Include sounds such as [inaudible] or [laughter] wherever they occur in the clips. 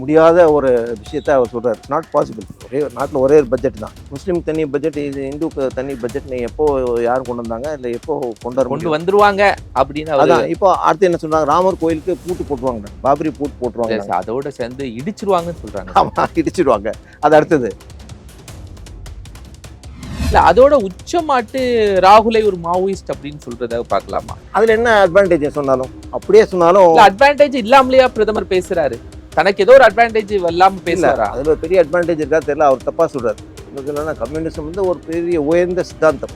முடியாத ஒரு விஷயத்த அவர் சொல்றாரு. நாட் பாசிபிள் ஒரே நாட்டில் ஒரே ஒரு பட்ஜெட் தான். முஸ்லீம் தனி பட்ஜெட் இது இந்துக்கு தனி பட்ஜெட் எப்போ யார் கொண்டு வந்தாங்க இல்லை எப்போ கொண்டு வர கொண்டு வந்துருவாங்க அப்படின்னு அதான் இப்போ அடுத்து என்ன சொல்றாங்க ராமர் கோயிலுக்கு பூட்டு போட்டுருவாங்க. பாபரி பூட்டு போட்டுருவாங்க. அதோட சேர்ந்து இடிச்சிருவாங்கன்னு சொல்றாங்க. ஆமா இடிச்சிடுவாங்க அது அடுத்தது. இல்ல அதோட உச்சமாட்டு ராகுலை ஒரு மாவோயிஸ்ட் அப்படின்னு சொல்றத பார்க்கலாமா? அதுல என்ன அட்வான்டேஜ் சொன்னாலும்? அப்படியே சொன்னாலும் அட்வான்டேஜ் இல்லாமலையா பிரதமர் பேசுறாரு. தனக்கு ஏதோ ஒரு அட்வான்டேஜ் இல்லாம இல்ல பேசுறாரா அதுல ஒரு பெரிய அட்வான்டேஜ் இருக்கா தெரியல அவர் தப்பா சொல்றாரு. இன்னும் சொல்லணும்னா கம்யூனிசம் வந்து ஒரு பெரிய உயர்ந்த சித்தாந்தம்.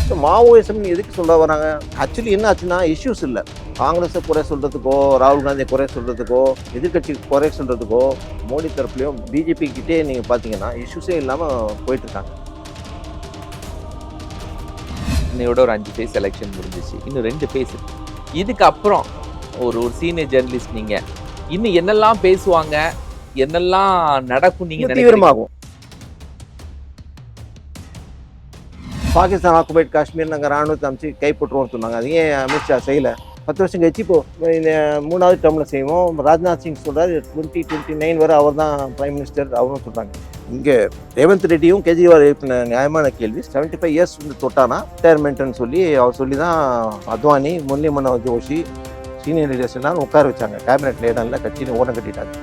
இப்ப மாவோயிசம் எதுக்கு சொல்ல வராங்க? ஆக்சுவலி என்ன ஆச்சுன்னா இஷ்யூஸ் இல்லை. காங்கிரஸை குறை சொல்றதுக்கோ ராகுல் காந்தியை குறை சொல்றதுக்கோ எதிர்க்கட்சி குறை சொல்றதுக்கோ மோடி தரப்புலையும் பிஜேபி கிட்டே நீங்க பாத்தீங்கன்னா இஷ்யூஸே இல்லாம போயிட்டு இருக்காங்க. இன்னையோட ஒரு அஞ்சு ஃபேஸ் எலெக்ஷன் முடிஞ்சிச்சு. இன்னும் ரெண்டு ஃபேஸ் இதுக்கு அப்புறம் ஒரு ஒரு சீனியர் ஜெர்னலிஸ்ட் நீங்க. இன்னும் என்னெல்லாம் பேசுவாங்க? என்னெல்லாம் நடக்கும் நீங்க இன்னும் நினைக்கிறீங்க? தீவிரமாகும். பாகிஸ்தான் ஆக்குபைட் காஷ்மீர் நாங்கள் ராணுவத்தை அமைச்சு கைப்பற்றுவோம்னு சொன்னாங்க. அது ஏன் அமித்ஷா செய்யல? பத்து வருஷம் கழிச்சு இப்போ இந்த மூணாவது டேர்மில் செய்வோம். ராஜ்நாத் சிங் சொல்றாரு டுவெண்ட்டி டுவெண்ட்டி நைன் வரை அவர் தான் பிரைம் மினிஸ்டர் அவரும் சொல்கிறாங்க இங்கே ரேவந்த் ரெட்டியும் கெஜ்ரிவால் எழுப்பின நியாயமான கேள்வி செவன்ட்டி ஃபைவ் இயர்ஸ் வந்து தொட்டானா? ரிட்டையர்மெண்ட்னு சொல்லி அவர் சொல்லி தான் அத்வானி முரளி மனோகர் ஜோஷி சீனியர் லீடர்ஸ் எல்லாம் உட்கார வச்சாங்க. கேபினெட் லீடரில் கட்சின்னு ஓடம் கட்டிட்டாங்க.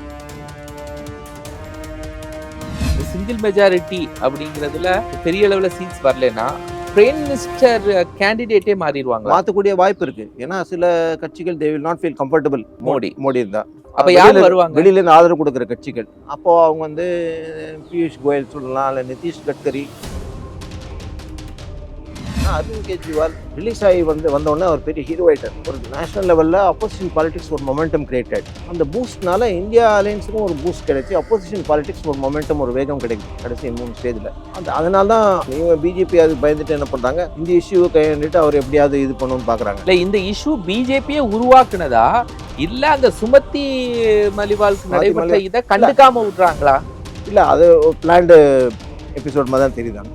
சிங்கிள் மெஜாரிட்டி அப்படிங்கிறதுல பெரிய அளவுல சீட்ஸ் வரலன்னா பிரைம் மினிஸ்டர் கேண்டிடேட்டே மாறிடுவாங்க மாற்றக்கூடிய வாய்ப்பு இருக்கு. ஏன்னா சில கட்சிகள் they will not feel comfortable Modi. Modi இருந்தா அப்ப யார் வருவாங்க? வெளியில இருந்து ஆதரவு கொடுக்குற கட்சிகள். அப்போ அவங்க வந்து பியூஷ் கோயல் சொல்லலாம் இல்லை நிதிஷ் கட்கரி அரவிந்த் கெஜ்ரிவால் ரிலீஸ் ஆகி வந்து வந்த உடனே அவர் பெரிய ஹீரோ ஆயிட்டார். ஒரு நேஷனல் லெவலில் அப்போசிஷன் பாலிடிக்ஸ் ஒரு மொமெண்டம் கிரியேட்டட் அந்த பூஸ்ட்னால இந்தியா அலையன்ஸுக்கும் ஒரு பூஸ்ட் கிடைச்சி அப்போசிஷன் பாலிடிக்ஸ் ஒரு மொமெண்டம் ஒரு வேகம் கிடைக்கும் கடைசி மூணு ஸ்டேஜில் அந்த அதனால தான் இவங்க பிஜேபி அது பயந்துட்டு என்ன பண்ணுறாங்க இந்த இஷ்யூவை கையாண்டுட்டு அவர் எப்படியாவது இது பண்ணணும்னு பார்க்குறாங்க இல்ல இந்த இஷ்யூ பிஜேபியே உருவாக்குனதா? இல்ல அந்த சுமதி மலிவாலுக்கு நடைபெற்ற. இதை கண்டுக்காம விடுறாங்களா? இல்லை அது பிளான்டு எபிசோட் மாதிரி தான் தெரியுதாங்க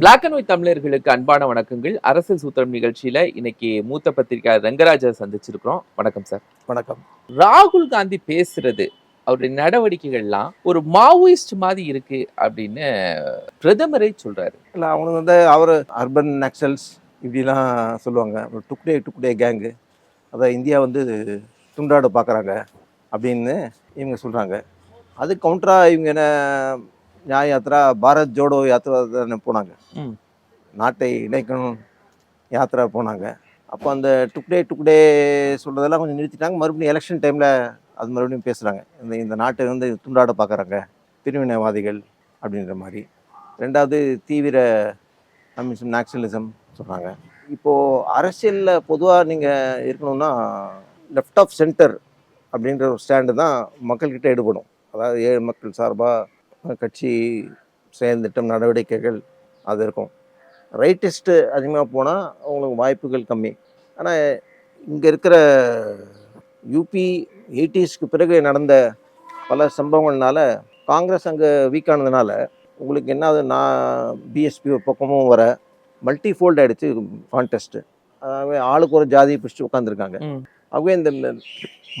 பிளாக் அண்ட் ஒயிட் தமிழர்களுக்கு அன்பான வணக்கங்கள். அரசியல் சூத்திரம் நிகழ்ச்சியில இன்னைக்கு மூத்த பத்திரிகையாளர் ரங்கராஜா சந்திச்சிருக்கிறோம். வணக்கம் சார் வணக்கம். ராகுல் காந்தி பேசுறது அவருடைய நடவடிக்கைகள்லாம் ஒரு மாவோயிஸ்ட் மாதிரி இருக்கு அப்படின்னு பிரதமரே சொல்றாரு. இல்லை அவனுக்கு வந்து அவர் அர்பன் நக்சல்ஸ் இப்படிலாம் சொல்லுவாங்க. டுக்டே டுக்டே கேங்கு. அதான் இந்தியா வந்து துண்டாட பார்க்குறாங்க அப்படின்னு இவங்க சொல்கிறாங்க அது கவுண்டராக இவங்க என்ன நியாய யாத்திரா பாரத் ஜோடோ யாத்திரா தானே போனாங்க. நாட்டை இணைக்கணும் யாத்திரா போனாங்க. அப்போ அந்த டுக்டே டுக்டே சொல்கிறதெல்லாம் கொஞ்சம் நிறுத்திட்டாங்க. மறுபடியும் எலெக்ஷன் டைமில் அது மறுபடியும் பேசுகிறாங்க இந்த இந்த நாட்டை வந்து துண்டாட பார்க்குறாங்க பிரிவினைவாதிகள் அப்படின்ற மாதிரி. ரெண்டாவது தீவிர கம்யூனிசம் நேஷனலிசம் சொல்கிறாங்க இப்போது அரசியலில் பொதுவாக நீங்கள் இருக்கணும்னா லெஃப்ட் ஆஃப் சென்டர் அப்படின்ற ஒரு ஸ்டாண்டு தான் மக்கள்கிட்ட ஈடுபடும் அதாவது ஏழு மக்கள் சார்பாக கட்சி செயல்திட்டம் நடவடிக்கைகள் அது இருக்கும். ரைட்டிஸ்ட்டு அதிகமாக போனால் அவங்களுக்கு வாய்ப்புகள் கம்மி. ஆனால் இங்கே இருக்கிற யூபி எயிட்டிஸ்க்கு பிறகு நடந்த பல சம்பவங்கள்னால காங்கிரஸ் அங்கே வீக்கானதுனால உங்களுக்கு என்ன ஆகுது நான் பிஎஸ்பி ஒரு பக்கமும் வர மல்டி ஃபோல்ட் ஆகிடுச்சு கான்டெஸ்ட்டு அதாவது ஆளுக்கு ஒரு ஜாதியை பிடிச்சி உட்காந்துருக்காங்க. ஆகவே இந்த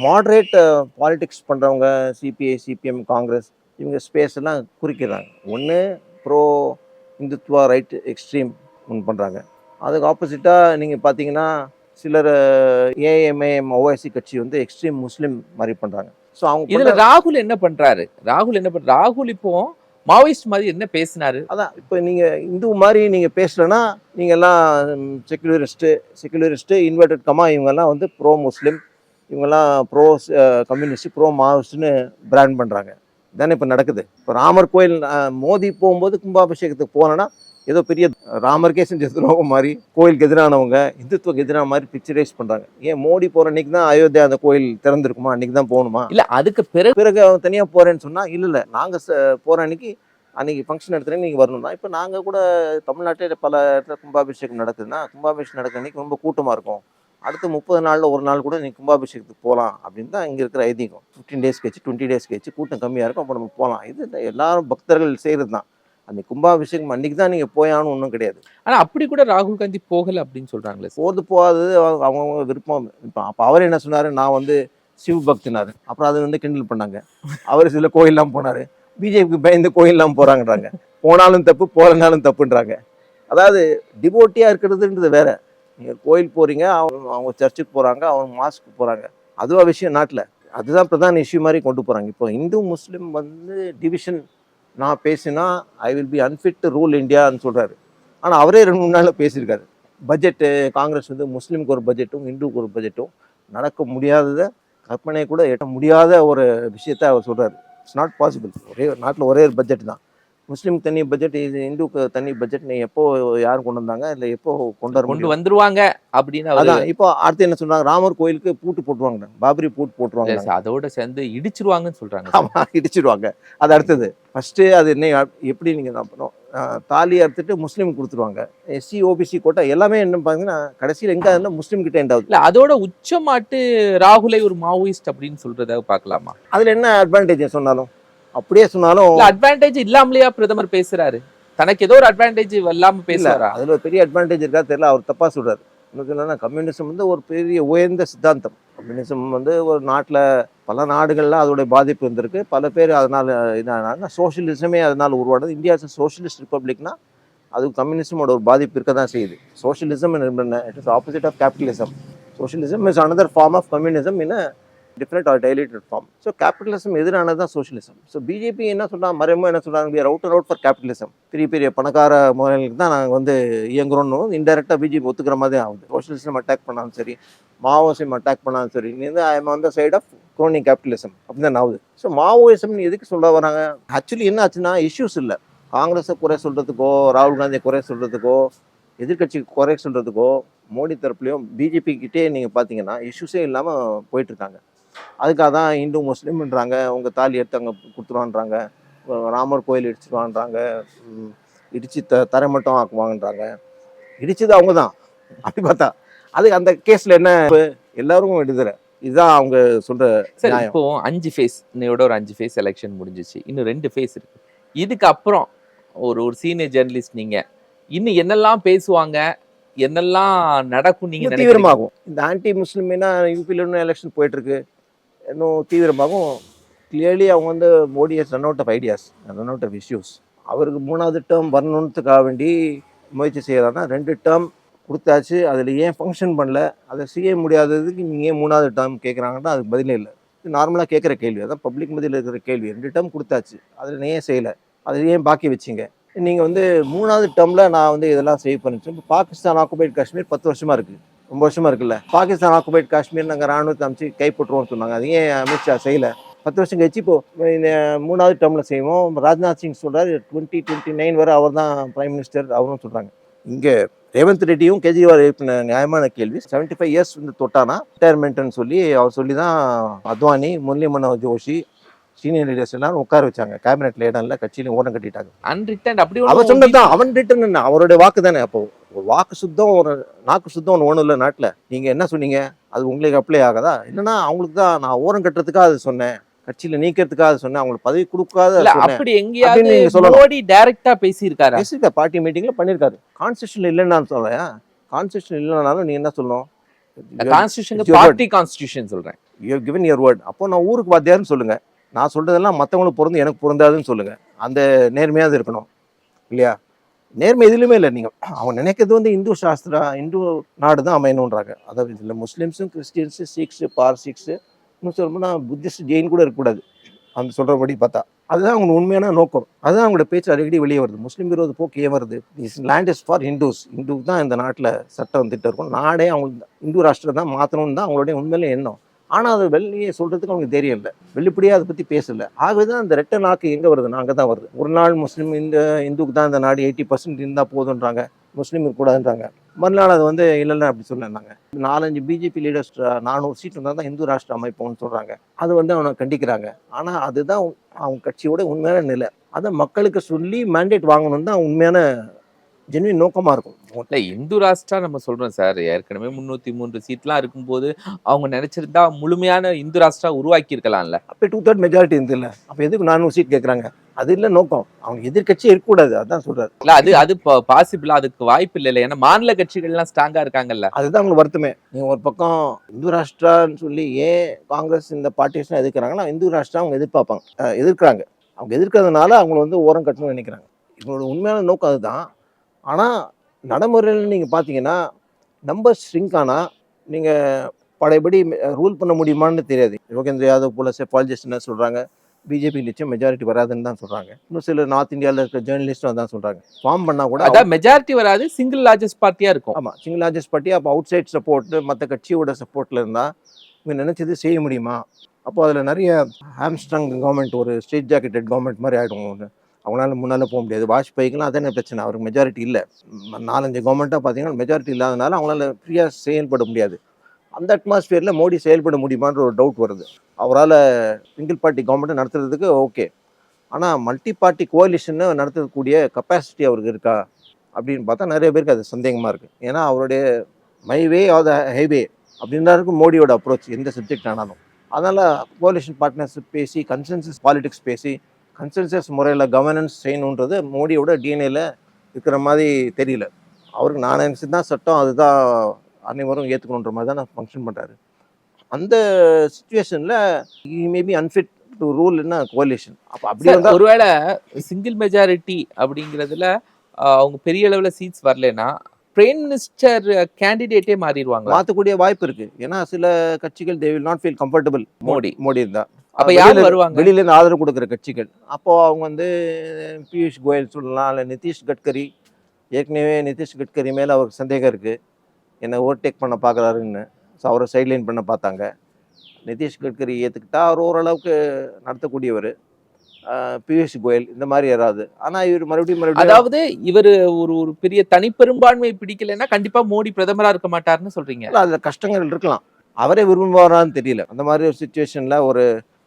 மாட்ரேட் பாலிடிக்ஸ் பண்ணுறவங்க சிபிஐ சிபிஎம் காங்கிரஸ் இவங்க ஸ்பேஸ் எல்லாம் குறிக்கிறாங்க. ஒன்று ப்ரோ இந்துத்வா ரைட் எக்ஸ்ட்ரீம் ஒன்று பண்ணுறாங்க அதுக்கு ஆப்போசிட்டாக நீங்கள் பார்த்தீங்கன்னா சிலர் ஏஎம்ஏஎம் ஓஎஸ்சி கட்சி வந்து எக்ஸ்ட்ரீம் முஸ்லீம் மாதிரி பண்ணுறாங்க ஸோ அவங்க இதுல ராகுல் என்ன பண்றாரு? ராகுல் என்ன பண்ற ராகுல் இப்போ மாவோயிஸ்ட் மாதிரி என்ன பேசினாரு? அதான் இப்போ நீங்கள் இந்து மாதிரி நீங்கள் பேசலைன்னா நீங்கள் எல்லாம் செக்குலரிஸ்ட்டு செக்குலரிஸ்ட்டு இன்வெர்டட் கமா இவங்கெல்லாம் வந்து ப்ரோ முஸ்லீம் இவங்கெல்லாம் ப்ரோ கம்யூனிஸ்ட் ப்ரோ மாவோயிஸ்ட்னு பிராண்ட் பண்ணுறாங்க தானே இப்போ நடக்குது. இப்போ ராமர் கோயில் மோடி போகும்போது கும்பாபிஷேகத்துக்கு போனேன்னா ஏதோ பெரிய ராமருக்கே செஞ்ச துரோகம் மாதிரி கோயிலுக்கு எதிரானவங்க இந்துத்துவக்கு எதிரான மாதிரி பிக்சரைஸ் பண்ணுறாங்க ஏன் மோடி போகிற அன்னைக்கு தான் அயோத்தியா அந்த கோயில் திறந்திருக்குமா? அன்னைக்கு தான் போகணுமா? இல்ல அதுக்கு பிறகு பிறகு அவன் தனியாக போகிறேன்னு சொன்னால் இல்லை இல்லை நாங்கள் போகிற அன்னைக்கு அன்னைக்கு ஃபங்க்ஷன் எடுத்துகிட்டு நீங்கள் வரணும். தான் இப்போ நாங்கள் கூட தமிழ்நாட்டில் பல இடத்துல கும்பாபிஷேகம் நடக்குதுன்னா கும்பாபிஷேகம் நடக்கிற அன்னைக்கு ரொம்ப கூட்டமாக இருக்கும். அடுத்த முப்பது நாளில் ஒரு நாள் கூட நீங்கள் கும்பாபிஷேகத்துக்கு போகலாம் அப்படின்னு தான் இங்கே இருக்கிற ஐதீகம். ஃபிஃப்டீன் டேஸ் கழிச்சு டுவெண்ட்டி டேஸ் கழிச்சு கூட்டம் கம்மியாக இருக்கும் அப்போ நம்ம போகலாம் இது எல்லாரும் பக்தர்கள் செய்கிறது தான். அந்த கும்பாபிஷேகம் அன்னைக்கு தான் நீங்கள் போயான்னு ஒன்றும் கிடையாது. ஆனா அப்படி கூட ராகுல் காந்தி போகல அப்படின்னு சொல்றாங்களே சார். போகிறது போகாதது அவங்க அவங்கவங்க விருப்பம். இப்போ அப்போ அவர் என்ன சொன்னார்? நான் வந்து சிவ பக்தினார். அப்புறம் அதை வந்து கிண்டல் பண்ணாங்க. அவர் சில கோயிலெலாம் போனார். பிஜேபிக்கு பயந்து கோயிலெலாம் போகிறாங்கன்றாங்க போனாலும் தப்பு போகலனாலும் தப்புன்றாங்க. அதாவது டிவோட்டியாக இருக்கிறதுன்றது வேற. நீங்கள் கோயில் போகிறீங்க அவங்க அவங்க சர்ச்சுக்கு போகிறாங்க அவங்க மாஸ்க்கு போகிறாங்க அதுவா விஷயம் நாட்டில். அதுதான் பிரதான இஷ்யூ மாதிரி கொண்டு போகிறாங்க இப்போ இந்து முஸ்லீம் வந்து டிவிஷன் நான் பேசினா I will be unfit to rule இந்தியான்னு சொல்கிறாரு ஆனால் அவரே ரெண்டு மூணு நாளில் பேசியிருக்காரு. பட்ஜெட்டு காங்கிரஸ் வந்து முஸ்லீமுக்கு ஒரு பட்ஜெட்டும் இந்துவுக்கு ஒரு பட்ஜெட்டும் நடக்க முடியாததை கற்பனை கூட எட்ட முடியாத ஒரு விஷயத்த அவர் சொல்கிறார் இட்ஸ் நாட் பாசிபிள் ஒரே நாட்டில் ஒரே ஒரு பட்ஜெட் தான். முஸ்லீம் தனி பட்ஜெட் இது இந்துக்கு தனி பட்ஜெட் நீ எப்போ யார் கொண்டு வந்தாங்க? இல்லை எப்போ கொண்டு கொண்டு வந்துருவாங்க அப்படின்னு அதான் இப்போ அடுத்து என்ன சொல்றாங்க? ராமர் கோயிலுக்கு பூட்டு போட்டுருவாங்க. பாபரி பூட்டு போட்டுருவாங்க. அதோட சேர்ந்து இடிச்சிருவாங்கன்னு சொல்றாங்க. ஆமா இடிச்சிடுவாங்க அது அடுத்தது. ஃபர்ஸ்ட் அது என்ன எப்படி நீங்க ஆஹ் தாலி அறுத்துட்டு முஸ்லீம் கொடுத்துருவாங்க. எஸ்சி ஓபிசி கோட்டா எல்லாமே என்ன பாத்தீங்கன்னா கடைசியில் எங்க இருந்தா முஸ்லீம் கிட்ட end ஆகுது. இல்ல அதோட உச்சமாட்டு ராகுலை ஒரு மாவோயிஸ்ட் அப்படின்னு சொல்றத பார்க்கலாமா? அதுல என்ன அட்வான்டேஜ் சொன்னாலும்? அப்படியே சொன்னாலும் அட்வான்டேஜ் இல்லாமலையா பிரதமர் பேசுறாரு? தனக்கு ஏதோ ஒரு அட்வான்டேஜ் இல்லாம இல்ல பேசுறாரா அதுல ஒரு பெரிய அட்வான்டேஜ் இருக்கா தெரியல அவர் தப்பா சொல்றாரு. இன்னும் சொல்லணும்னா கம்யூனிசம் வந்து ஒரு பெரிய உயர்ந்த சித்தாந்தம். கம்யூனிசம் வந்து ஒரு நாட்டுல பல நாடுகள்ல அதோடைய பாதிப்பு இருந்திருக்கு. பல பேர் அதனால இதானாங்க சோஷியலிசமே அதனால உருவானது. இந்தியா சோஷியலிஸ்ட் ரிப்பப்ளிக்னா அது கம்யூனிசமோட ஒரு பாதிப்பு இருக்க தான் செய்யுது socialism it is opposite of capitalism socialism is another form of communism in different or dilated form so capitalism எதிரானது தான் சோஷியலிசம் ஸோ பிஜேபி என்ன சொல்கிறாங்க மறைமுக என்ன சொல்கிறாங்க we are out and out for capitalism பெரிய பெரிய பணக்கார முதலாளிகளுக்கு தான் நாங்கள் வந்து இயங்குறோம்னு இன்டெரக்டாக பிஜேபி ஒத்துக்கிற மாதிரி ஆகுது. சோஷியலிசம் அட்டாக் பண்ணாலும் சரி மாவோசியம் அட்டாக் பண்ணாலும் சரி நீ வந்து ஐம் அந்த சைட் ஆஃப் குரோனி கேபிட்டலிசம் அப்படின்னு தான் ஆகுது. ஸோ மாவோயிசம்னு எதுக்கு சொல்ல வராங்க? ஆக்சுவலி என்ன ஆச்சுன்னா இஷ்யூஸ் இல்லை. காங்கிரஸை குறை சொல்கிறதுக்கோ ராகுல் காந்தியை குறை சொல்கிறதுக்கோ எதிர்கட்சிக்கு குறை சொல்கிறதுக்கோ மோடி தரப்புலையும் பிஜேபி கிட்டே நீங்கள் பார்த்தீங்கன்னா இஷ்யூஸே இல்லாமல் போயிட்டுருக்காங்க அதுக்காக தான் இந்து முஸ்லீம்ன்றாங்க. உங்கள் தாலி எடுத்து அங்கே கொடுத்துருவான்றாங்க. ராமர் கோயில் இடிச்சிருவான்றாங்க. இடிச்சு த தரைமட்டம் ஆக்குவாங்கன்றாங்க. இடிச்சது அவங்க தான். அப்படி பார்த்தா அது அந்த கேஸில் என்ன? எல்லாரும் விடுதலை. இதுதான் அவங்க நியாயம். இப்போ அஞ்சு ஃபேஸ் இன்னையோட ஒரு அஞ்சு ஃபேஸ் எலெக்ஷன் முடிஞ்சிச்சு. இன்னும் ரெண்டு ஃபேஸ் இருக்கு. இதுக்கு அப்புறம் ஒரு ஒரு சீனியர் ஜெர்னலிஸ்ட் நீங்க இன்னும் என்னெல்லாம் பேசுவாங்க? என்னெல்லாம் நடக்கும் நீங்க தீவிரமாகும். இந்த ஆன்டி முஸ்லீம்னா யூபியில் எலெக்ஷன் போயிட்டுருக்கு இன்னும் தீவிரமாகவும் கிளியர்லி அவங்க வந்து Modi has run out of ideas run out of issues அவருக்கு மூணாவது டேர்ம் வரணுன்றதுக்காக வேண்டி முயற்சி செய்யறாருன்னா ரெண்டு டேர்ம் கொடுத்தாச்சு. அதில் ஏன் ஃபங்க்ஷன் பண்ணல? அதை செய்ய முடியாததுக்கு நீங்கள் ஏன் மூணாவது டேர்ம் கேட்குறாங்கன்னா அதுக்கு பதிலே இல்லை. இது நார்மலாக கேட்குற கேள்வி. அதான் பப்ளிக் மத்தியில் இருக்கிற கேள்வி. ரெண்டு டேர்ம் கொடுத்தாச்சு. அதில் ஏன் செய்யலை? அதை ஏன் பாக்கி வச்சிங்க? நீங்கள் வந்து மூணாவது டேர்மில் நான் வந்து இதெல்லாம் சேவ் பண்ணிச்சேன் இப்போ பாகிஸ்தான் ஆக்குபைட் காஷ்மீர் பத்து வருஷமாக இருக்குது ரொம்ப வருஷமா இருக்குல்ல. பாகிஸ்தான் ஆக்குபைட் காஷ்மீர் நாங்கள் ராணுவத்தை அமைச்சு கைப்பற்றுவோம்னு சொன்னாங்க. அது ஏன் அமித்ஷா செய்யலை. பத்து வருஷம் கழிச்சு இப்போ இந்த மூணாவது டேர்மில் செய்வோம். ராஜ்நாத் சிங் சொல்கிறார் டுவெண்ட்டி டுவெண்ட்டி நைன் வரை அவர் தான் பிரைம் மினிஸ்டர் அவரும் சொல்கிறாங்க இங்கே ரேவந்த் ரெட்டியும் கெஜ்ரிவால் எழுப்பின நியாயமான கேள்வி செவன்ட்டி ஃபைவ் இயர்ஸ் வந்து தொட்டானா? ரிட்டையர்மெண்ட்னு சொல்லி அவர் சொல்லி தான் அத்வானி முரளி மனோகர் ஜோஷி சீனியர் லீடர்ஸ் எல்லாரும் உட்கார வச்சாங்க. கேபினெட்ல இடம் இல்லை கட்சியிலும் ஓரம் கட்டிட்டாங்க. அன்ரிட்டன் அப்படி அவன் சொன்னதுதான் அவன் ரிட்டன் என்ன? அவருடைய வாக்கு தானே அப்போ? ஒரு வாக்கு சுத்தம் ஒரு நாக்கு சுத்தம் ஒன்று ஒன்றும் இல்லை நாட்டில். நீங்கள் என்ன சொன்னீங்க? அது உங்களுக்கு அப்ளை ஆகாதா? இல்லைன்னா அவங்களுக்கு தான் நான் ஓரம் கட்டுறதுக்காக அது சொன்னேன். கட்சியில் நீக்கிறதுக்காக அது சொன்னேன். அவங்களுக்கு பதவி கொடுக்காத அப்படி எங்கேயாவது. மோடி டைரக்டா பேசியிருக்காரா? பேசியிருக்க பார்ட்டி மீட்டிங்ல பண்ணியிருக்காரு. கான்ஸ்டியூஷன் இல்லைன்னு சொல்லையா கான்ஸ்டியூஷன் இல்லைனாலும் நீ என்ன சொல்லணும்? கான்ஸ்டியூஷன் பார்ட்டி கான்ஸ்டியூஷன் சொல்றேன். யூ கிவன் யுவர் வேர்ட் அப்போ நான் ஊருக்கு வாத்தியார்னு சொல்லுங்க. நான் சொல்கிறதெல்லாம் மற்றவங்களுக்கு பொருந்து எனக்கு பொருந்தாதுன்னு சொல்லுங்கள் அந்த நேர்மையாவது இருக்கணும். இல்லையா? நேர்மை எதுலையுமே இல்லை. நீங்கள் அவங்க நினைக்கிறது வந்து இந்து சாஸ்திரா இந்து நாடு தான் அமையணுன்றாங்க அதாவது இதில் முஸ்லீம்ஸும் கிறிஸ்டியன்ஸு சிக்ஸு பார்சிக்ஸு இன்னும் சொல்லணும்னா புத்திஸ்ட் ஜெயின் கூட இருக்கக்கூடாது. அந்த சொல்கிறபடி பார்த்தா. அதுதான் அவங்க உண்மையான நோக்கம். அதுதான் அவங்களோட பேச்சு அடிக்கடி வெளியே வருது. முஸ்லீம் விரோத போக்கு ஏன் வருது? Is land is for Hindus இந்துக்கு தான் இந்த நாட்டில் சட்டம் திட்டம் இருக்கும். நாடே அவங்க இந்து ராஷ்டிரம் தான் மாற்றணும்னு தான் அவங்களுடைய உண்மையிலே எண்ணம். ஆனால் அது வெளியே சொல்கிறதுக்கு அவங்களுக்கு தைரியம் இல்லை. வெளிப்படையாக அதை பற்றி பேசலை. ஆகவே தான் இந்த ரெட்டை நாக்கு எங்கே வருது? அங்கே தான் வருது. ஒரு நாள் முஸ்லீம் இந்த இந்துக்கு தான் இந்த நாடு எயிட்டி பர்சன்ட் இருந்தால் போதுன்றாங்க முஸ்லீம் இருக்கக்கூடாதுன்றாங்க. மறுநாள் அது வந்து இல்லைல்ல அப்படி சொன்னாங்க நாலஞ்சு பிஜேபி லீடர்ஸ் நானூறு சீட் இருந்தால் தான் இந்து ராஷ்டிர அமைப்புன்னு சொல்கிறாங்க அது வந்து அவனை கண்டிக்கிறாங்க. ஆனால் அதுதான் அவங்க கட்சியோட உண்மையான நிலை. அதை மக்களுக்கு சொல்லி மேண்டேட் வாங்கணும் தான் உண்மையான ஜென்வின் நோக்கமாக இருக்கும். இல்ல இந்து ராஷ்டிரா நம்ம சொல்றோம் சார். ஏற்கனவே முன்னூத்தி மூன்று சீட்லாம் இருக்கும்போது அவங்க நினைச்சிருந்தா முழுமையான இந்து ராஷ்டிரா உருவாக்கி இருக்கலாம்ல அப்போ டூ தேர்ட் மெஜாரிட்டி இருந்து இல்லை. அப்போ எதுக்கு நானூறு சீட் கேட்குறாங்க அது இல்லை நோக்கம். அவங்க எதிர்க்கட்சியே இருக்கக்கூடாது. அதான் சொல்றாரு. இல்ல அது அது பாசிபிளா அதுக்கு வாய்ப்பு இல்ல ஏன்னா மாநில கட்சிகள்லாம் ஸ்ட்ராங்கா இருக்காங்கல்ல. அதுதான் அவங்களுக்கு வருத்தமே. நீங்கள் ஒரு பக்கம் இந்து ராஷ்டிரான்னு சொல்லி ஏன் காங்கிரஸ் இந்த பார்ட்டிஸ்லாம் எதிர்க்கிறாங்கன்னா இந்து ராஷ்டிரா அவங்க எதிர்பார்ப்பாங்க. எதிர்க்கிறாங்க. அவங்க எதிர்க்கிறதுனால அவங்கள வந்து ஓரம் கட்டணும்னு நினைக்கிறாங்க. இவங்களோட உண்மையான நோக்கம் அதுதான். ஆனால் நடைமுறையில் நீங்கள் பார்த்தீங்கன்னா நம்பர் ஸ்ட்ரிங்க் ஆனால் நீங்கள் பழையபடி ரூல் பண்ண முடியுமான்னு தெரியாது. யோகேந்திர யாதவ் போல செஃபாலஜிஸ்ட் என்ன சொல்கிறாங்க பிஜேபி நிச்சயம் மெஜாரிட்டி வராதுன்னு தான் சொல்கிறாங்க இன்னும் சில நார்த் இந்தியாவில் இருக்க ஜேர்னலிஸ்ட்டும் அதான் சொல்கிறாங்க ஃபார்ம் பண்ணால் கூட அதான் மெஜாரிட்டி வராது சிங்கிள் லார்ஜஸ்ட் பார்ட்டியா இருக்கும். ஆமாம் சிங்கிள் லார்ஜஸ்ட் பார்ட்டி அப்போ அவுட் சைட் சப்போர்ட்டு மற்ற கட்சியோட சப்போர்ட்டில் இருந்தால் இவங்க நினச்சது செய்ய முடியுமா? அப்போ அதில் நிறைய ஹாம்ஸ்ட்ரங் கவர்மெண்ட் ஒரு ஸ்ட்ரேட் ஜாக்கெட்டட் கவர்மெண்ட் மாதிரி ஆகிடும் அவங்களால முன்னால் போக முடியாது. வாஜ்பாய்க்குலாம் அதானே பிரச்சனை. அவருக்கு மெஜாரிட்டி இல்லை. நாலஞ்சு கவர்மெண்ட்டாக பார்த்தீங்கன்னா மெஜாரிட்டி இல்லாதனால அவங்களால ஃப்ரீயாக செயல்பட முடியாது. அந்த அட்மாஸ்பியரில் மோடி செயல்பட முடியுமான்ற ஒரு டவுட் வருது. அவரால் சிங்கிள் பார்ட்டி கவர்மெண்ட்டை நடத்துறதுக்கு ஓகே ஆனால் மல்டி பார்ட்டி கோலிஷனை நடத்தக்கூடிய கெப்பாசிட்டி அவருக்கு இருக்கா? அப்படின்னு பார்த்தா நிறைய பேருக்கு அது சந்தேகமாக இருக்குது ஏன்னா அவருடைய my way or the highway அப்படின்னு தான் இருக்கும் மோடியோட அப்ரோச் எந்த சப்ஜெக்ட் ஆனாலும். அதனால் கோலிஷன் பார்ட்னர்ஷிப் பேசி கன்சென்சஸ் பாலிடிக்ஸ் பேசி கன்சென்சஸ் முறையில் கவர்னன்ஸ் செய்யணுன்றது மோடியோட டிஎன்ஏல இருக்கிற மாதிரி தெரியல. அவருக்கு நான் தான் சட்டம் அதுதான் அனைவரும் ஏற்றுக்கணுன்ற மாதிரி தான் ஃபங்க்ஷன் பண்ணுறாரு அந்த சுச்சுவேஷனில் மேபி அன்ஃபிட் டு ரூல் என்ன கோலிஷன் அப்போ அப்படி இருந்தால் ஒருவேளை சிங்கிள் மெஜாரிட்டி அப்படிங்கிறதுல அவங்க பெரிய அளவுல சீட்ஸ் வரலனா பிரைம் மினிஸ்டர் கேண்டிடேட்டே மாறிடுவாங்களா? மாற்றக்கூடிய வாய்ப்பு இருக்குது ஏன்னா சில கட்சிகள் they will not feel comfortable Modi Modi இருந்தா. அப்ப யார் வருவாங்க? வெளியில இருந்து ஆதரவு கொடுக்குற கட்சிகள். அப்போ அவங்க வந்து பியூஷ் கோயல் சொல்லலாம் இல்லை நிதிஷ் கட்கரி. ஏற்கனவே நிதிஷ் கட்கரி மேலே அவருக்கு சந்தேகம் இருக்கு. என்னை ஓவர்டேக் பண்ண பார்க்குறாருன்னு ஸோ அவரை சைட்லைன் பண்ண பார்த்தாங்க. நிதிஷ் கட்கரி ஏற்றுக்கிட்டா அவர் ஓரளவுக்கு நடத்தக்கூடியவர். பியூஷ் கோயல் இந்த மாதிரி யாராவது. ஆனால் இவர் மறுபடியும் மறுபடியும் அதாவது இவர் ஒரு ஒரு பெரிய தனிப்பெரும்பான்மை பிடிக்கலைன்னா கண்டிப்பா மோடி பிரதமரா இருக்க மாட்டாருன்னு சொல்றீங்க. அதுல கஷ்டங்கள் இருக்கலாம். அவரே விரும்புவாரான்னு தெரியல. அந்த மாதிரி ஒரு சுச்சுவேஷன்ல ஒரு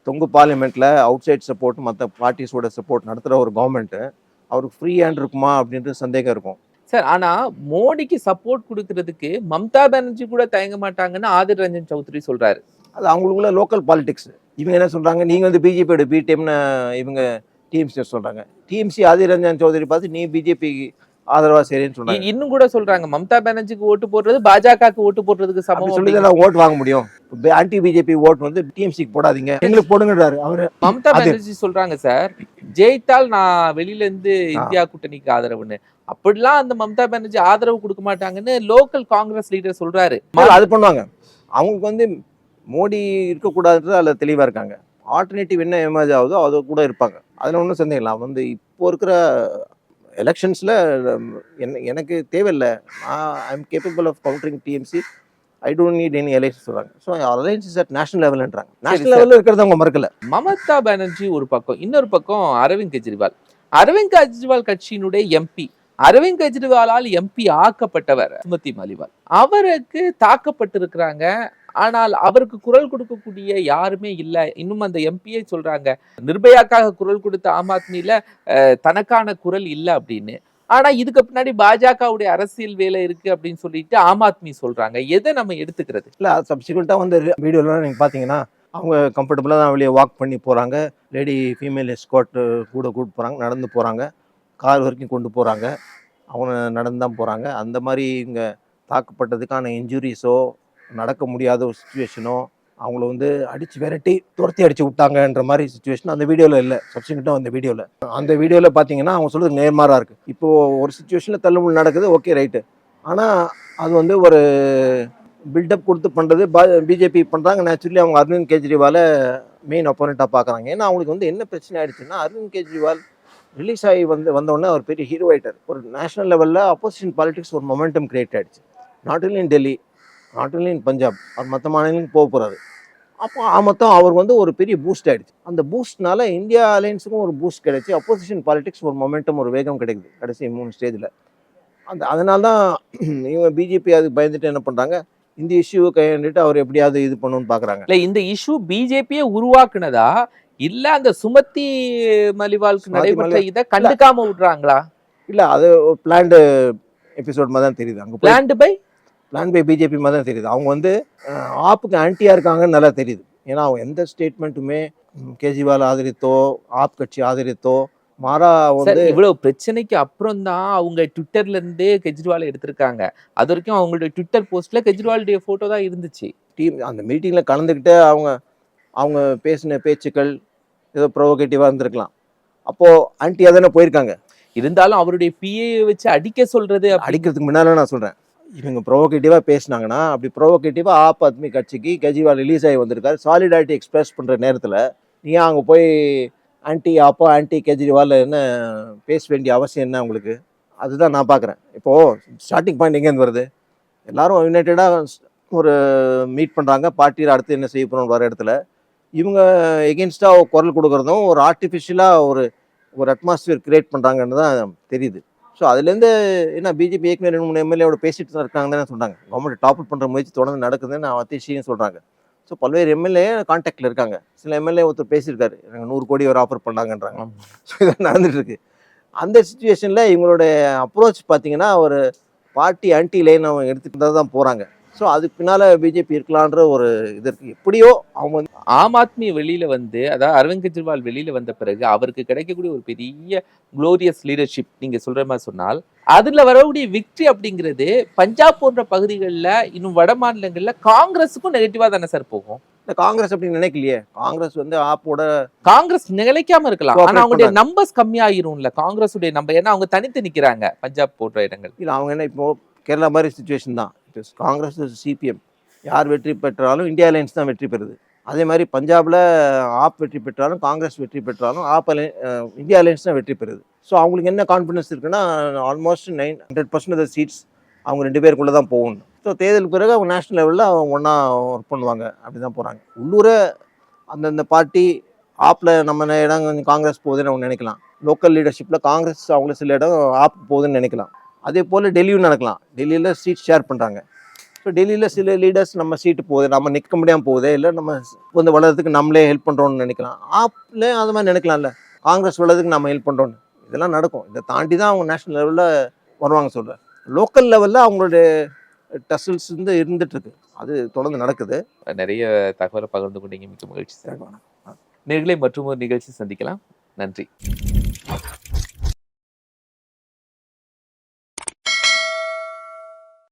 தொங்கு பார்லிமெண்ட்ல அவுட் சைட் சப்போர்ட் மற்ற பார்ட்டிஸோட சப்போர்ட் நடத்துற ஒரு கவர்மெண்ட் அவருக்கு ஃப்ரீ ஹேண்ட் இருக்குமா அப்படின்ற சந்தேகம் இருக்கும். சார் ஆனா மோடிக்கு சப்போர்ட் கொடுக்கறதுக்கு மம்தா பானர்ஜி கூட தயங்க மாட்டாங்கன்னு ஆதிர் ரஞ்சன் சௌத்ரி சொல்றாரு. அது அவங்களுக்குள்ள லோக்கல் பாலிடிக்ஸ் இவங்க என்ன சொல்றாங்க? நீங்க வந்து பிஜேபியோட பி டீம்னு இவங்க டிஎம்சி சொல்றாங்க. டிஎம்சி ஆதிர் ரஞ்சன் சௌத்ரி பார்த்து நீ பிஜேபி ஆதரவா சரின்னு சொன்னாங்க. இன்னும் கூட சொல்றாங்க மம்தா பானர்ஜிக்கு ஓட்டு போடுறது பாஜகவுக்கு ஓட்டு போடுறதுக்கு சமம் சொல்லி அப்படிங்கிற- தான் ஓட் வாங்க முடியும். ஆன்டி பிஜேபி ஓட் வந்து டிஎம்சிக்கு போடாதீங்க. எங்களுக்கு போடுங்கன்றாரு அவரு. மம்தா பானர்ஜி சொல்றாங்க சார் ஜெயித்தால் நான் வெளியில இருந்து இந்தியா கூட்டணிக்கு ஆதரவுன்னு. அப்படிலாம் அந்த மம்தா பானர்ஜி ஆதரவு கொடுக்க மாட்டாங்கன்னு லோக்கல் காங்கிரஸ் லீடர் சொல்றாரு. அது பண்ணுவாங்க. அவங்களுக்கு வந்து மோடி இருக்கக்கூடாதுன்றது அதில் தெளிவாக இருக்காங்க. ஆல்டர்னேட்டிவ் என்ன எமர்ஜ் ஆகுதோ அது கூட இருப்பாங்க. அதில் ஒன்றும் சந்தேகம் இல்லை. வந்து இப்போ இருக்கிற எலெக்ஷன்ஸில் என்ன எனக்கு தேவையில்லை. I am capable of countering TMC I don't need any alliance சொல்கிறாங்க so alliance is at national லெவல்ன்றாங்க national. லெவலில் இருக்கிறத அவங்க மறக்கல. மமதா பானர்ஜி ஒரு பக்கம் இன்னொரு பக்கம் அரவிந்த் கெஜ்ரிவால். அரவிந்த் கெஜ்ரிவால் கட்சியினுடைய எம்பி அரவிந்த் கெஜ்ரிவாலால் எம்பி ஆக்கப்பட்டவர் சுமதி மலிவால். அவருக்கு தாக்கப்பட்டிருக்கிறாங்க ஆனால் அவருக்கு குரல் கொடுக்கக்கூடிய யாருமே இல்லை. இன்னும் அந்த எம்பியை சொல்றாங்க நிர்பயாக்காக குரல் கொடுத்த ஆம் ஆத்மியில தனக்கான குரல் இல்லை அப்படின்னு. ஆனா இதுக்கு பின்னாடி பாஜகவுடைய அரசியல் வேலை இருக்கு அப்படின்னு சொல்லிட்டு ஆம் ஆத்மி சொல்றாங்க. எதை நம்ம எடுத்துக்கிறது? இல்லை சப்சிக்வெண்ட்டாக வந்து வீடியோலாம் நீங்கள் பார்த்தீங்கன்னா அவங்க கம்ஃபர்டபுளாக தான் வெளியே வாக் பண்ணி போகிறாங்க லேடி ஃபீமேல் எஸ்காட் கூட கூட்டு போகிறாங்க நடந்து போகிறாங்க கார் வரைக்கும் கொண்டு போகிறாங்க அவங்க நடந்து தான் போகிறாங்க அந்த மாதிரி இங்கே தாக்கப்பட்டதுக்கான இன்ஜுரிஸோ நடக்க முடியாத ஒரு சுச்சுவேஷனோ அவங்கள வந்து அடித்து விரட்டி துரத்தி அடித்து விட்டாங்கன்ற மாதிரி சுச்சுவேஷன் அந்த வீடியோவில் இல்லை. சப்சிக்வெண்ட்டாக அந்த வீடியோவில் அந்த வீடியோவில் பார்த்தீங்கன்னா அவங்க சொல்கிறது நேர்மாறாக இருக்குது இப்போது ஒரு சுச்சுவேஷனில் தள்ளுமுள் நடக்குது ஓகே ரைட்டு ஆனால் அது வந்து ஒரு பில்டப் கொடுத்து பண்ணுறது பிஜேபி பண்ணுறாங்க நேச்சுரலி அவங்க அரவிந்த் கெஜ்ரிவாலை மெயின் அப்போனண்ட்டாக பார்க்குறாங்க ஏன்னா அவங்களுக்கு வந்து என்ன பிரச்சனை ஆயிடுச்சுன்னா அரவிந்த் கெஜ்ரிவால் ரிலீஸ் ஆகி வந்து வந்தோடனே அவர் பெரிய ஹீரோ ஆகிட்டார் ஒரு நேஷனல் லெவலில் அப்போசிஷன் பாலிடிக்ஸ் ஒரு மொமெண்டம் கிரியேட் ஆகிடுச்சு not only in Delhi not in Punjab அவர் மற்ற மாநிலங்களுக்கு போக போகிறாரு அப்போ மொத்தம் அவருக்கு வந்து ஒரு பெரிய பூஸ்ட் ஆயிடுச்சு. அந்த பூஸ்ட்னால இந்தியா அலையன்ஸுக்கும் ஒரு பூஸ்ட் கிடைச்சு அப்போசிஷன் பாலிடிக்ஸ் ஒரு மொமெண்டம் ஒரு வேகம் கிடைக்குது கடைசி மூணு ஸ்டேஜில் அந்த அதனால தான் [clears throat] இவங்க பிஜேபி அதுக்கு பயந்துட்டு என்ன பண்ணுறாங்க இந்த இஷ்யூவை கையாண்டுட்டு அவர் எப்படியாவது இது பண்ணணும்னு பார்க்குறாங்க இல்ல இந்த இஷ்யூ பிஜேபியை உருவாக்குனதா இல்ல அந்த சுமதி மலிவாலுக்கு நடைபெற்ற இதை கண்டுக்காம விடுறாங்களா? இல்லை அது பிளான்டு எபிசோட் மாதிரி தான் தெரியுது. அங்கே planned by plan by BJP மாதிரி தான் தெரியுது. அவங்க வந்து ஆப்புக்கு ஆன்ட்டியாக இருக்காங்கன்னு நல்லா தெரியுது. ஏன்னா அவங்க எந்த ஸ்டேட்மெண்ட்டுமே கேஜ்ரிவால் ஆதரித்தோ ஆப் கட்சி ஆதரித்தோ மாறா வந்து இவ்வளவு பிரச்சனைக்கு அப்புறம் தான் அவங்க ட்விட்டர்ல இருந்தே கெஜ்ரிவால் எடுத்திருக்காங்க. அது வரைக்கும் அவங்களுடைய ட்விட்டர் போஸ்ட்ல கெஜ்ரிவாலுடைய போட்டோ தான் இருந்துச்சு. டீம் அந்த மீட்டிங்கில் கலந்துக்கிட்டு அவங்க அவங்க பேசின பேச்சுக்கள் ஏதோ ப்ரொவோகேட்டிவாக இருந்திருக்கலாம். அப்போது ஆன்ட்டியாக தானே போயிருக்காங்க. இருந்தாலும் அவருடைய பிஏ வச்சு அடிக்க சொல்றது அடிக்கிறதுக்கு முன்னால நான் சொல்கிறேன் இவங்க ப்ரொவோகேட்டிவாக பேசுனாங்கன்னா அப்படி ப்ரொவோகேட்டிவாக ஆப் ஆத்மி கட்சிக்கு கெஜ்ரிவால் ரிலீஸ் ஆகி வந்திருக்காரு. சாலிடாரிட்டி எக்ஸ்பிரஸ் பண்ணுற நேரத்தில் நீ அங்கே போய் ஆன்டி ஆப்போ ஆன்டி கெஜ்ரிவால் என்ன பேச வேண்டிய அவசியம் என்ன உங்களுக்கு? அதுதான் நான் பார்க்குறேன் இப்போது ஸ்டார்டிங் பாயிண்ட் எங்கேருந்து வருது? எல்லாரும் யுனைட்டடாக ஒரு மீட் பண்ணுறாங்க பார்ட்டியில் அடுத்து என்ன செய்ய போகிறோம்னு வர இடத்துல. இவங்க எகென்ஸ்டாக குரல் கொடுக்குறதும் ஒரு ஆர்டிஃபிஷியலாக ஒரு ஒரு அட்மாஸ்பியர் க்ரியேட் பண்ணுறாங்கன்னு தான் தெரியுது. ஸோ அதுலேருந்து என்ன பிஜேபி ஏற்கனவே ரெண்டு மூணு எம்எல்ஏவோட பேசிட்டு தான் இருக்காங்கன்னு தானே சொல்கிறாங்க கவர்மெண்ட் டாப் பண்ணுற முயற்சி தொடர்ந்து நடக்குதுன்னு அத்திஷியும் சொல்கிறாங்க ஸோ பல்வேறு எம்எல்ஏ கான்டாக்டில் இருக்காங்க. சில எம்எல்ஏ ஒருத்தர் பேசியிருக்காரு. எனக்கு நூறு கோடி ஒரு ஆஃபர் பண்ணாங்கன்றாங்க. ஸோ இதெல்லாம் நடந்துட்டு இருக்கு அந்த சுச்சுவேஷனில் இவங்களுடைய அப்ரோச் பார்த்தீங்கன்னா ஒரு பார்ட்டி ஆன்டி லைன் அவங்க எடுத்துகிட்டு தான் போகிறாங்க ஸோ அதுக்கு பின்னால் பிஜேபி இருக்கலான்ற ஒரு இது இருக்குது எப்படியோ அவங்க வந்து ஆம் ஆத்மி வெளியில வந்து அதாவது அரவிந்த் கெஜ்ரிவால் வெளியில வந்த பிறகு அவருக்கு கிடைக்கக்கூடிய ஒரு பெரிய குளோரியஸ் லீடர்ஷிப் நீங்க சொல்ற மாதிரி சொன்னால் அதுல வரக்கூடிய விக்டரி அப்படிங்கிறது பஞ்சாப் போன்ற பகுதிகளில் இன்னும் வட மாநிலங்கள்ல காங்கிரஸுக்கும் நெகட்டிவா தானே சார் போகும்? இந்த காங்கிரஸ் அப்படி நினைக்கலையே. காங்கிரஸ் வந்து ஆப்போட காங்கிரஸ் நிலைக்காம இருக்கலாம். ஆனா அவங்களுடைய. நம்பர்ஸ் கம்மியாயிரும்ல. காங்கிரஸ் உடைய நம்பர் ஏன்னா அவங்க தனித்து நிக்கிறாங்க பஞ்சாப் போன்ற இடங்கள். இல்லை அவங்க என்ன இப்போ கேரளா மாதிரி சுச்சுவேஷன் தான். இஸ் காங்கிரஸ் சிபிஎம் யார் வெற்றி பெற்றாலும் இந்தியா அலையன்ஸ் தான் வெற்றி பெறுது. அதே மாதிரி பஞ்சாபில் ஆப் வெற்றி பெற்றாலும் காங்கிரஸ் வெற்றி பெற்றாலும் ஆப் அலை இந்தியா அலையன்ஸ் தான் வெற்றி பெறுது. ஸோ அவங்களுக்கு என்ன கான்ஃபிடன்ஸ் இருக்குன்னா almost nine hundred percent of seats அவங்க ரெண்டு பேருக்குள்ளே தான் போகணும். ஸோ தேர்தலுக்கு பிறகு அவங்க நேஷனல் லெவலில் அவங்க ஒன்றா ஒர்க் பண்ணுவாங்க. அப்படி தான் போகிறாங்க உள்ளூரை அந்தந்த பார்ட்டி ஆப்பில் நம்ம இடம் காங்கிரஸ் போகுதுன்னு அவங்க நினைக்கலாம். லோக்கல் லீடர்ஷிப்பில் காங்கிரஸ் அவங்கள சில இடம் ஆப் போகுதுன்னு நினைக்கலாம். அதே போல் டெல்லியும் நடக்கலாம். டெல்லியில் சீட் ஷேர் பண்ணுறாங்க ஸோ டெல்லியில் சில லீடர்ஸ் நம்ம சீட்டு போகுது. நம்ம நிற்க முடியாமல் போகுது இல்லை நம்ம வந்து வளர்றதுக்கு நம்மளே ஹெல்ப் பண்ணுறோம்னு நினைக்கலாம். ஆப்ல அது மாதிரி நினைக்கலாம்ல. காங்கிரஸ் வளர்றதுக்கு நம்ம ஹெல்ப் பண்ணுறோன்னு இதெல்லாம் நடக்கும். இதை தாண்டி தான் அவங்க நேஷனல் லெவலில் வருவாங்க சொல்கிறேன் லோக்கல் லெவலில் அவங்களுடைய டசல்ஸ் வந்து இருந்துகிட்ருக்கு அது தொடர்ந்து நடக்குது. நிறைய தகவலை பகிர்ந்து கொண்டீங்க. மிக்க மகிழ்ச்சி சார். நேர்களை மற்றும் ஒரு நிகழ்ச்சி சந்திக்கலாம். நன்றி.